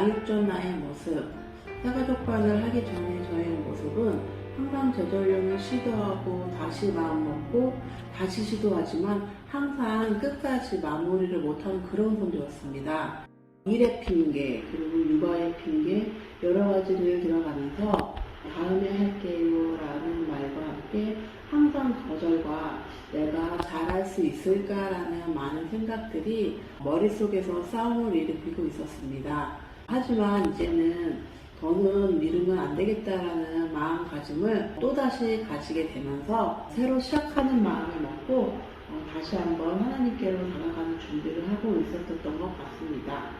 양육전 나의 모습, 해가족반을 하기 전에 저의 모습은 항상 재전련을 시도하고 다시 마음먹고 다시 시도하지만 항상 끝까지 마무리를 못하는 그런 성도였습니다. 일의 핑계 그리고 육아의 핑계 여러 가지를 들어가면서 다음에 할게요 라는 말과 함께 항상 거절과 내가 잘할 수 있을까라는 많은 생각들이 머릿속에서 싸움을 일으키고 있었습니다. 하지만 이제는 더는 미루면 안 되겠다라는 마음가짐을 또다시 가지게 되면서 새로 시작하는 마음을 먹고 어, 다시 한번 하나님께로 다가가는 준비를 하고 있었던 것 같습니다.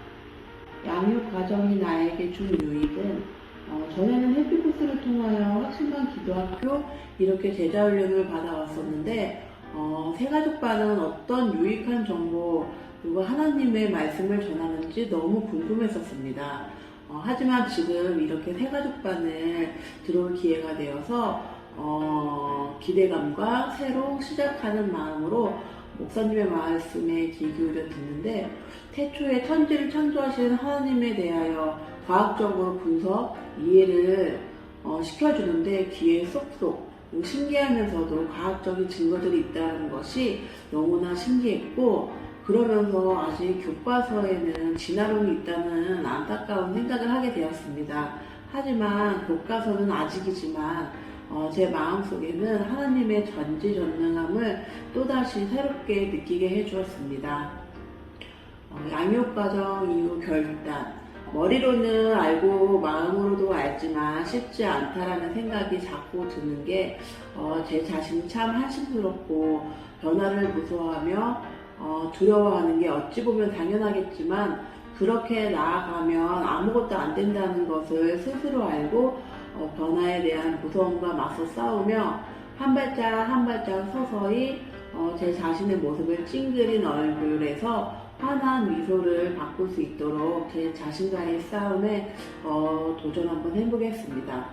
양육 과정이 나에게 준 유익은 어, 전에는 해피코스를 통하여 학신반 기도학교 이렇게 제자 훈련을 받아왔었는데 어, 새가족반은 어떤 유익한 정보 그리고 하나님의 말씀을 전하는지 너무 궁금했었습니다. 어, 하지만 지금 이렇게 새가족반을 들어올 기회가 되어서 어, 기대감과 새로 시작하는 마음으로 목사님의 말씀에 귀 기울여 듣는데 태초에 천지를 창조하신 하나님에 대하여 과학적으로 분석, 이해를 어, 시켜주는데 귀에 쏙쏙 신기하면서도 과학적인 증거들이 있다는 것이 너무나 신기했고 그러면서 아직 교과서에는 진화론이 있다는 안타까운 생각을 하게 되었습니다. 하지만 교과서는 아직이지만 어, 제 마음속에는 하나님의 전지전능함을 또다시 새롭게 느끼게 해주었습니다. 어, 양육과정 이후 결단. 머리로는 알고 마음으로도 알지만 쉽지 않다라는 생각이 자꾸 드는 게, 어, 제 자신이 참 한심스럽고 변화를 무서워하며 어, 두려워하는 게 어찌 보면 당연하겠지만 그렇게 나아가면 아무것도 안 된다는 것을 스스로 알고 어, 변화에 대한 무서움과 맞서 싸우며 한 발짝 한 발짝 서서히 어, 제 자신의 모습을 찡그린 얼굴에서 환한 미소를 바꿀 수 있도록 제 자신과의 싸움에 어, 도전 한번 해보겠습니다.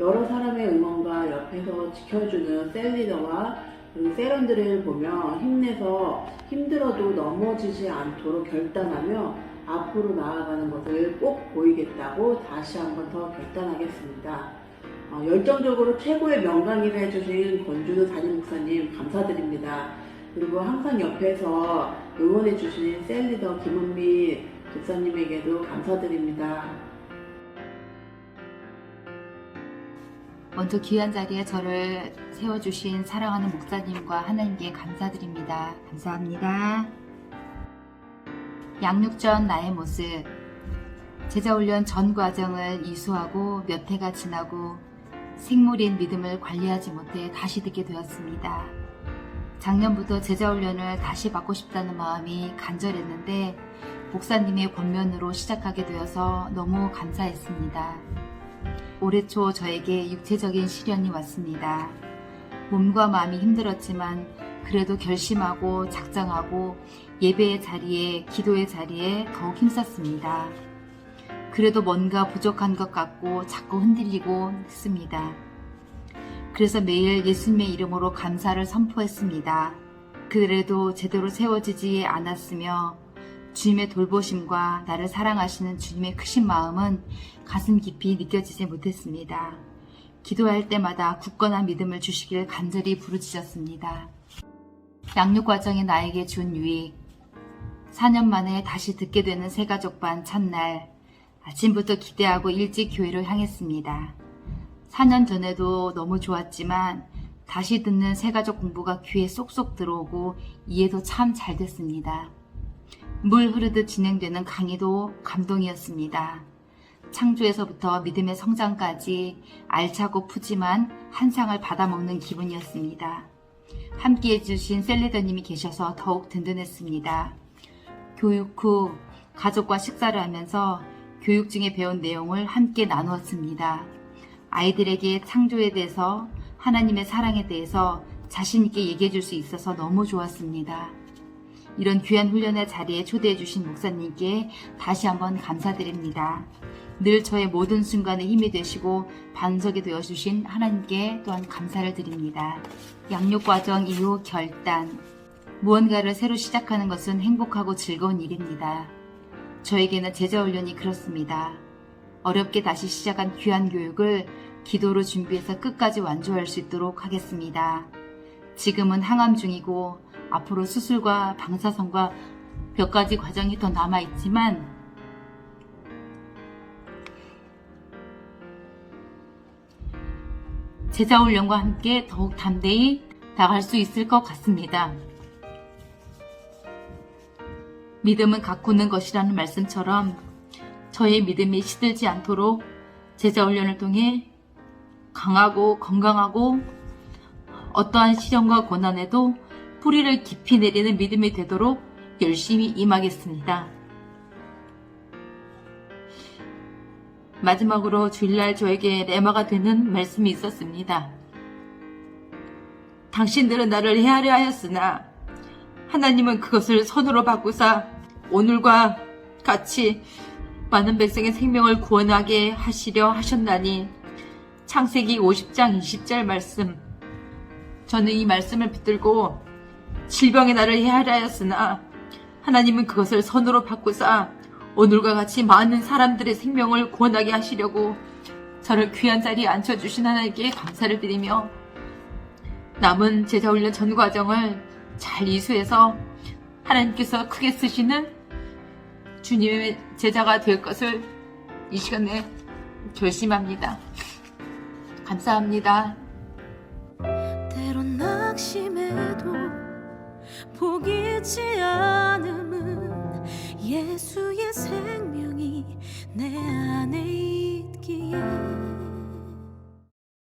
여러 사람의 응원과 옆에서 지켜주는 셀리더와 세런들을 보며 힘내서 힘들어도 넘어지지 않도록 결단하며 앞으로 나아가는 것을 꼭 보이겠다고 다시 한번 더 결단하겠습니다. 어, 열정적으로 최고의 명강의를 해주신 권준우 담임 목사님 감사드립니다. 그리고 항상 옆에서 응원해주신 셀리더 김은미 집사님에게도 감사드립니다. 먼저 귀한 자리에 저를 세워주신 사랑하는 목사님과 하나님께 감사드립니다. 감사합니다. 양육 전 나의 모습. 제자훈련 전 과정을 이수하고 몇 해가 지나고 생물인 믿음을 관리하지 못해 다시 듣게 되었습니다. 작년부터 제자훈련을 다시 받고 싶다는 마음이 간절했는데 목사님의 권면으로 시작하게 되어서 너무 감사했습니다. 올해 초 저에게 육체적인 시련이 왔습니다. 몸과 마음이 힘들었지만 그래도 결심하고 작정하고 예배의 자리에 기도의 자리에 더욱 힘썼습니다. 그래도 뭔가 부족한 것 같고 자꾸 흔들리고 했습니다. 그래서 매일 예수님의 이름으로 감사를 선포했습니다. 그래도 제대로 세워지지 않았으며 주님의 돌보심과 나를 사랑하시는 주님의 크신 마음은 가슴 깊이 느껴지지 못했습니다. 기도할 때마다 굳건한 믿음을 주시길 간절히 부르짖었습니다. 양육 과정이 나에게 준 유익. 4년 만에 다시 듣게 되는 새가족반 첫날, 아침부터 기대하고 일찍 교회를 향했습니다. 4년 전에도 너무 좋았지만 다시 듣는 새가족 공부가 귀에 쏙쏙 들어오고 이해도 참 잘 됐습니다. 물 흐르듯 진행되는 강의도 감동이었습니다. 창조에서부터 믿음의 성장까지 알차고 푸짐한 한 상을 받아먹는 기분이었습니다. 함께 해 주신 셀리더님이 계셔서 더욱 든든했습니다. 교육 후 가족과 식사를 하면서 교육 중에 배운 내용을 함께 나누었습니다. 아이들에게 창조에 대해서 하나님의 사랑에 대해서 자신있게 얘기해 줄 수 있어서 너무 좋았습니다. 이런 귀한 훈련의 자리에 초대해 주신 목사님께 다시 한번 감사드립니다. 늘 저의 모든 순간에 힘이 되시고 반석이 되어 주신 하나님께 또한 감사를 드립니다. 양육 과정 이후 결단. 무언가를 새로 시작하는 것은 행복하고 즐거운 일입니다. 저에게는 제자 훈련이 그렇습니다. 어렵게 다시 시작한 귀한 교육을 기도로 준비해서 끝까지 완주할 수 있도록 하겠습니다. 지금은 항암 중이고 앞으로 수술과 방사선과 몇 가지 과정이 더 남아 있지만 제자 훈련과 함께 더욱 담대히 나갈 수 있을 것 같습니다. 믿음은 가꾸는 것이라는 말씀처럼 저의 믿음이 시들지 않도록 제자 훈련을 통해 강하고 건강하고 어떠한 시련과 고난에도 뿌리를 깊이 내리는 믿음이 되도록 열심히 임하겠습니다. 마지막으로 주일날 저에게 레마가 되는 말씀이 있었습니다. 당신들은 나를 헤아려 하였으나 하나님은 그것을 선으로 바꾸사 오늘과 같이 많은 백성의 생명을 구원하게 하시려 하셨나니 창세기 50장 20절 말씀 저는 이 말씀을 붙들고 질병의 나를 헤아려 하였으나 하나님은 그것을 선으로 바꾸사 오늘과 같이 많은 사람들의 생명을 구원하게 하시려고 저를 귀한 자리에 앉혀주신 하나님께 감사를 드리며 남은 제자 훈련 전 과정을 잘 이수해서 하나님께서 크게 쓰시는 주님의 제자가 될 것을 이 시간에 결심합니다. 감사합니다. 때론 낙심해도 포기치 않음은 예수의 생명이 내 안에 있기에